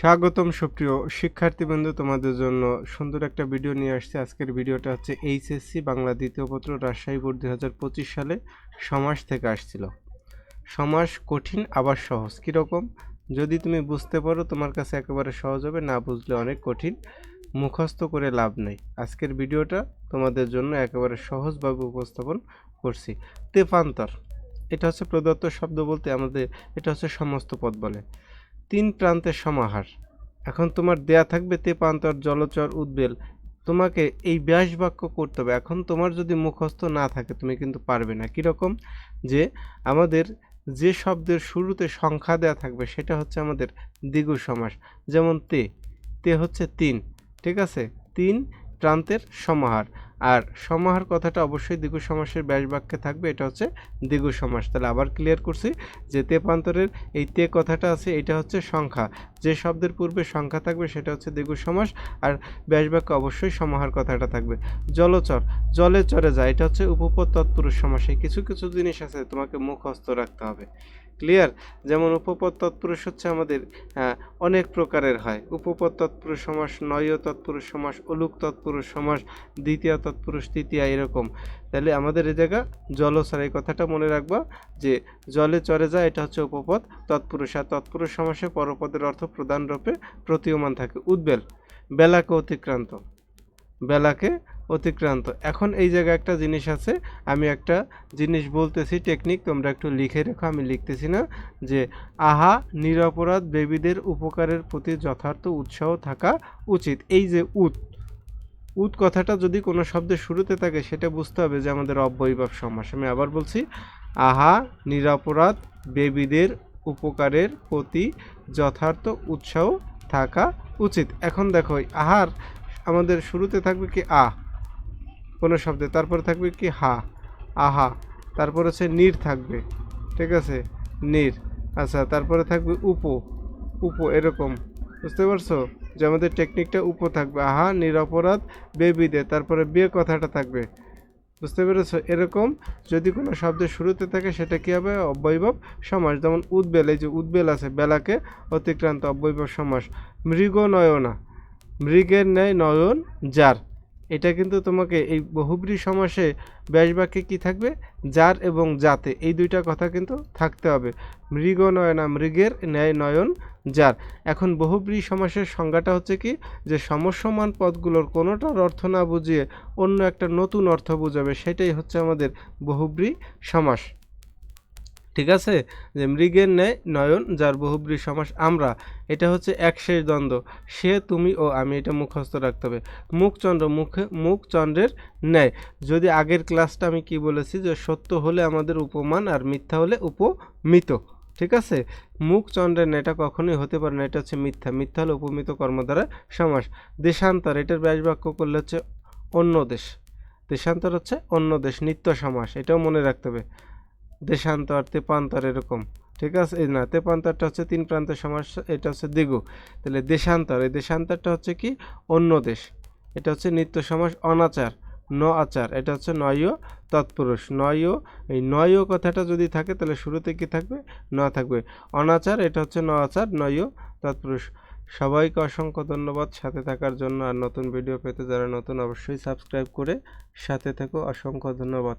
স্বাগতম সুপ্রিয় শিক্ষার্থীবৃন্দ, তোমাদের জন্য সুন্দর একটা ভিডিও নিয়ে আসছে। আজকের ভিডিওটা হচ্ছে এইচএসসি বাংলা দ্বিতীয় পত্র রাজশাহী বোর্ড দুই হাজার পঁচিশ সালে সমাস থেকে আসছিল। সমাস কঠিন, আবার সহজ। কীরকম যদি তুমি বুঝতে পারো, তোমার কাছে একেবারে সহজ হবে। না বুঝলে অনেক কঠিন। মুখস্থ করে লাভ নেই। আজকের ভিডিওটা তোমাদের জন্য একেবারে সহজভাবে উপস্থাপন করছি। তেপান্তর এটা হচ্ছে প্রদত্ত শব্দ বলতে আমাদের, এটা হচ্ছে সমস্ত পদ বলে। তিন প্রান্তের সমাহার। এখন তোমার দেয়া থাকবে তেপান্তর জলচর উদ্বেল। তোমাকে এই ব্যাস বাক্য করতে হবে। এখন তোমার যদি মুখস্থ না থাকে, তুমি কিন্তু পারবে না। কীরকম যে আমাদের যে শব্দের শুরুতে সংখ্যা দেয়া থাকবে, সেটা হচ্ছে আমাদের দ্বিগু সমাস। যেমন তে। তে হচ্ছে তিন। ঠিক আছে? তিন প্রান্তের সমাহার। আর সমাহার কথাটা অবশ্যই দ্বিগু সমাসের ব্যাস বাক্যে থাকবে, এটা হচ্ছে দ্বিগু সমাস। তাহলে আবার ক্লিয়ার করছি যে তেপান্তরের এই তে কথাটা আছে, এটা হচ্ছে সংখ্যা। যে শব্দের পূর্বে সংখ্যা থাকবে সেটা হচ্ছে দ্বিগু সমাস, আর ব্যাস বাক্য অবশ্যই সমাহার কথাটা থাকবে। জলচর, জলে চরে যায়, এটা হচ্ছে উপপদ তৎপুরুষ সমাস কিছু কিছু জিনিস আছে, তোমাকে মুখস্থ রাখতে হবে। ক্লিয়ার? যেমন উপপদ তৎপুরুষ হচ্ছে আমাদের অনেক প্রকারের হয়। উপপদ তৎপুরুষ সমাস নয় তৎপুরুষ সমাস অলুক তৎপুরুষ সমাস দ্বিতীয় তৎপুরুষ তৃতীয়, এরকম। তাহলে আমাদের এই জায়গা জলচর, এই কথাটা মনে রাখবা যে জলে চরে যায়, এটা হচ্ছে উপপদ, তৎপুরুষ, আর তৎপুরুষ সমাসে পরপদের অর্থ প্রধান রূপে প্রতীয়মান থাকে। উদ্বেল, বেলাকে অতিক্রান্ত। বেলাকে অতিক্রান্ত। এখন এই জায়গায় একটা জিনিস আছে, আমি একটা জিনিস বলতেছি টেকনিক তোমরা একটু লিখে রেখো, আমি লিখতেছি না, যে আহা, নিরপরাধ বেবীদের উপকারের প্রতি যথার্থ উৎসাহ থাকা উচিত। এই যে উত উত কথাটা যদি কোনো শব্দের শুরুতে থাকে, সেটা বুঝতে হবে যে আমাদের অব্যয়ীভাব সমাস। আমি আবার বলছি, আহা, নিরপরাধ বেবীদের উপকারের প্রতি যথার্থ উৎসাহ থাকা উচিত। এখন দেখো আহার আমাদের শুরুতে থাকবে কি আ, কোনো শব্দে, তারপরে থাকবে কি হা, আহা, তারপর হচ্ছে নির থাকবে, ঠিক আছে? নির আচ্ছা তারপরে থাকবে উপ উপ এরকম, বুঝতে পারছ? যে আমাদের টেকনিকটা উপ থাকবে, আহা নিরপরাধ বেবিদে তারপরে বে কথাটা থাকবে বুঝতে পেরেছ? এরকম যদি কোনো শব্দের শুরুতে থাকে সেটা কী হবে? অব্যয়ভাব সমাস। যেমন উদ্বেল, এই যে উদ্বেল আছে, বেলাকে অতিক্রান্ত অব্যয়ভাব সমাস। মৃগ নয়না মৃগের ন্যায় নয়ন যার। এটা কিন্তু তোমাকে এই বহুব্রী সমাসে ব্যাস বাক্যে কী থাকবে? যার এবং যাতে। এই দুইটা কথা কিন্তু থাকতে হবে। মৃগ নয়না মৃগের, ন্যায় নয়ন যার। এখন বহুব্রী সমাসের সংজ্ঞাটা হচ্ছে কি? যে সমসমান পদগুলোর কোনোটার অর্থ না বুঝিয়ে অন্য একটা নতুন অর্থ বুঝাবে। সেটাই হচ্ছে আমাদের বহুব্রী সমাস। ঠিক আছে? যে মৃগের ন্যায় নয়ন, যার বহুব্রী সমাস আমরা, এটা হচ্ছে এক শেষ দ্বন্দ্ব। সে, তুমি ও আমি, এটা মুখস্থ রাখতে হবে। মুখচন্দ্র মুখে, মুখচন্দ্রের ন্যায়। যদি আগের ক্লাসটা আমি কি বলেছি? যে সত্য হলে আমাদের উপমান আর মিথ্যা হলে উপমিত। ঠিক আছে? মুখচন্দ্রের ন্যায়টা কখনোই হতে পারে না, এটা হচ্ছে মিথ্যা। মিথ্যা হলে উপমিত কর্ম দ্বারা সমাস। দেশান্তর, এটার ব্যাস বাক্য করলে হচ্ছে অন্য দেশ। দেশান্তর হচ্ছে অন্য দেশ, নিত্য সমাস। এটাও মনে রাখতে হবে। দেশান্তর তেপান্তর এরকম, ঠিক আছে? এই না, তেপান্তরটা হচ্ছে তিন প্রান্ত সমাস, এটা হচ্ছে দিগু তাহলে দেশান্তর, এই দেশান্তরটা হচ্ছে কি? অন্য দেশ। এটা হচ্ছে নিত্য সমাস, অনাচার, ন আচার। এটা হচ্ছে নয় তৎপুরুষ। নয়, এই নয় কথাটা যদি থাকে, তাহলে শুরুতে কি থাকবে? ন থাকবে। অনাচার, এটা হচ্ছে ন আচার, নয় তৎপুরুষ। সবাইকে অসংখ্য ধন্যবাদ সাথে থাকার জন্য। আর নতুন ভিডিও পেতে যারা নতুন, অবশ্যই সাবস্ক্রাইব করে সাথে থেকো। অসংখ্য ধন্যবাদ।